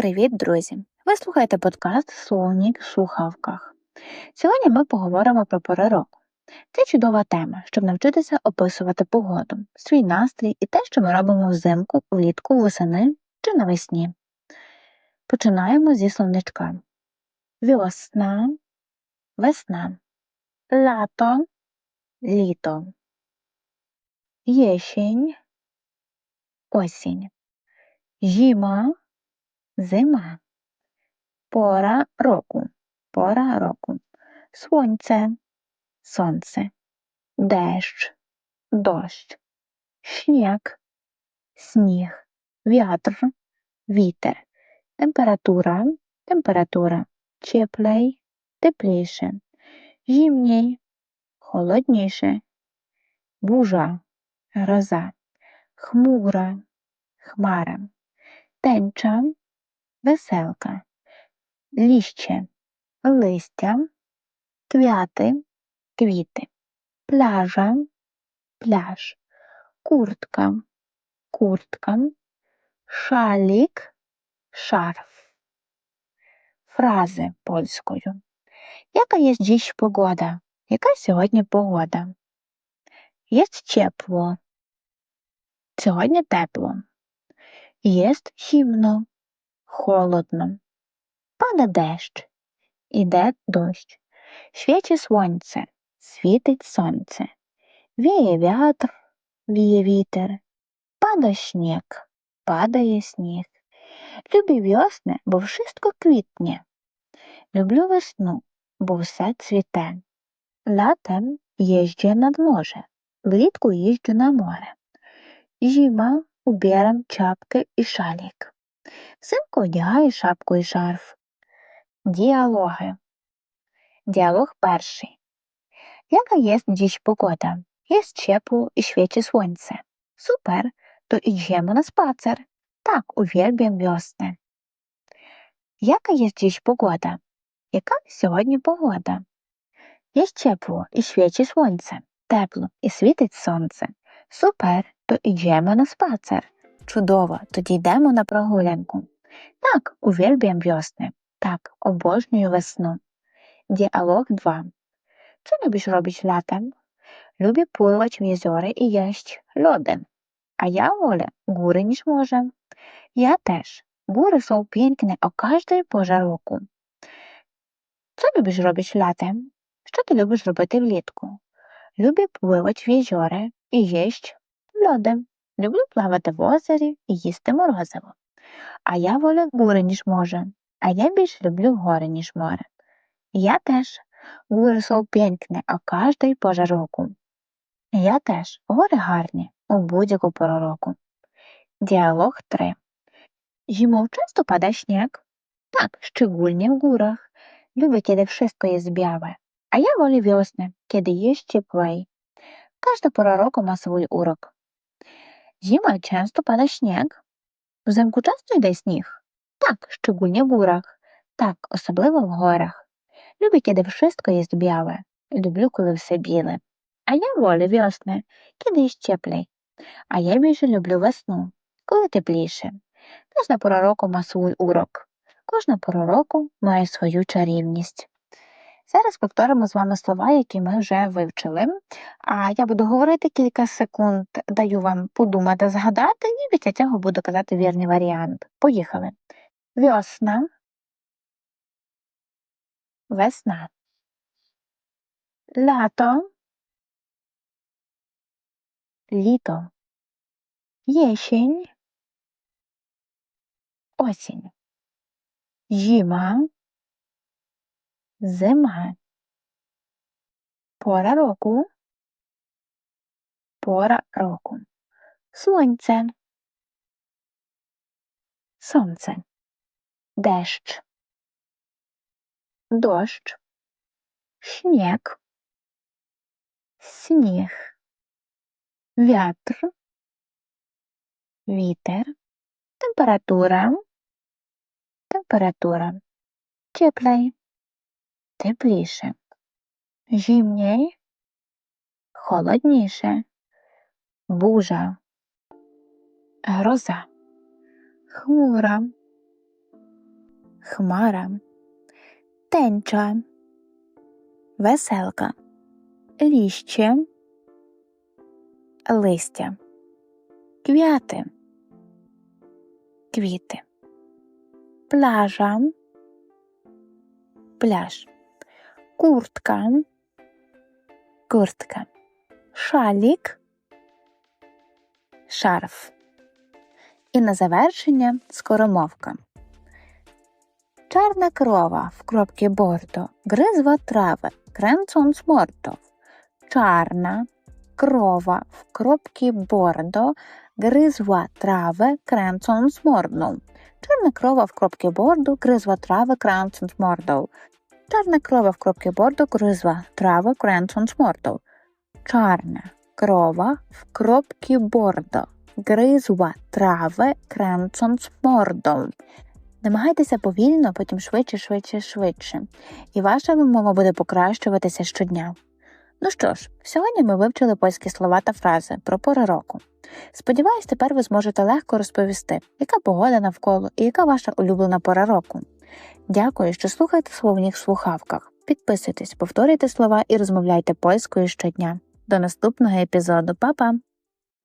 Привіт, друзі! Ви слухаєте подкаст Словник в слухавках. Сьогодні ми поговоримо про пори року. Це чудова тема, щоб навчитися описувати погоду, свій настрій і те, що ми робимо взимку, влітку, восени чи навесні. Починаємо зі словничка. Весна, весна, лято, літо, єщень, осінь, зима, зима, пора року, пора року, сонце, сонце, дощ, дощ, сніг, сніг, вітер, вітер, температура, температура, теплej, тепліше, зимній, холодніше, бурza, гроза, хмура, хмара, тенча, веселка, ліще, листя, квяти, квіти, пляжа, пляж, куртка, куртка, шалік, шарф. Фрази польською. Яка є dziś погода? Яка сьогодні погода? Є тепло. Сьогодні тепло. Єсть зимно, холодно. Пада дощ. Іде дощ. Свіче сонце, світить сонце. Віє вітер, віє вітер. Пада сніг, падає сніг. Люблю весни, бо wszystko квітне. Люблю весну, бо все цвіте. Latem jeżdżę nad morze, влітку їжджу на море. Зима уберем чапки і шалік. Взимку одягаю шапку і шарф. Діалоги. Діалог перший. Świeci słońce. Super, to idziemy na spacer. Tak, uwielbiam wiosnę. Jaka jest dziś pogoda? Яка сьогодні погода? Є тепло і світить сонце. Супер, то йдемо на спацер. Чудово, тоді йдемо на прогулянку. Так, увельбіям весни. Так, обожнюю весну. Діалог 2. Co lubisz robić latem? Lubię pływać w jeziora i jeść lody. A ja wolę góry niż morze. Ja też. Góry są piękne o każdej porze roku. Co lubisz robić latem? Що ти любиш робити влітку? Люблю пливати в єзьори і їсть льоди. Люблю плавати в озері і їсти морозиво. А я волю гори, ніж може. А я більш люблю гори, ніж море. Я теж. Гори są piękne о кожній порі року. Я теж. Гори гарні у будь-яку пору року. Діалог 3. Zimą często pada śnieg? Tak, szczególnie w górach. Lubię, kiedy wszystko jest białe. A ja wolę wiosnę, kiedy jest cieplej. Każda pora roku ma swój urok. Zimą często pada śnieg. Взимку часто йде сніг? Так, szczególnie w górach. Так, особливо в горах. Люблю, kiedy wszystko jest białe. Люблю, коли все біле. А я волю wiosnę, kiedy jest cieplej. А я більше люблю весну, коли тепліше. Кожна пора року має свій урок. Кожна пора має свою чарівність. Зараз повторимо з вами слова, які ми вже вивчили. А я буду говорити кілька секунд, даю вам подумати, згадати, і після цього буду казати вірний варіант. Поїхали. Весна. Весна. Лято. Літо. Єсень. Осінь. Зима. Зима. Пора року. Пора року. Сонце. Сонце. Дощ. Дощ. Śnieg. Сніг. Вятр. Вітер. Температура. Температура. Теплej. Тепліше. Зимній. Холодніше. Бурza. Гроза. Хмура. хмара, тенча, веселка, ліще, листя, квяти, квіти, пляжа, пляж, куртка, куртка, шалік, шарф. І на завершення скоромовка. Czarna krowa w kropkie bordo gryzła trawę, kręcąc mordą. Czarna krowa w kropkie bordo gryzła trawę, kręcąc mordą. Czarna krowa w kropkie bordo gryzła trawę, kręcąc mordą. Czarna krowa w kropkie bordo gryzła trawę, kręcąc mordą. Czarna krowa w kropkie bordo gryzła trawę, kręcąc mordą. Намагайтеся повільно, потім швидше, швидше, швидше. І ваша вимова буде покращуватися щодня. Ну що ж, сьогодні ми вивчили польські слова та фрази про пори року. Сподіваюсь, тепер ви зможете легко розповісти, яка погода навколо і яка ваша улюблена пора року. Дякую, що слухаєте словніх слухавках. Підписуйтесь, повторюйте слова і розмовляйте польською щодня. До наступного епізоду, Па-па!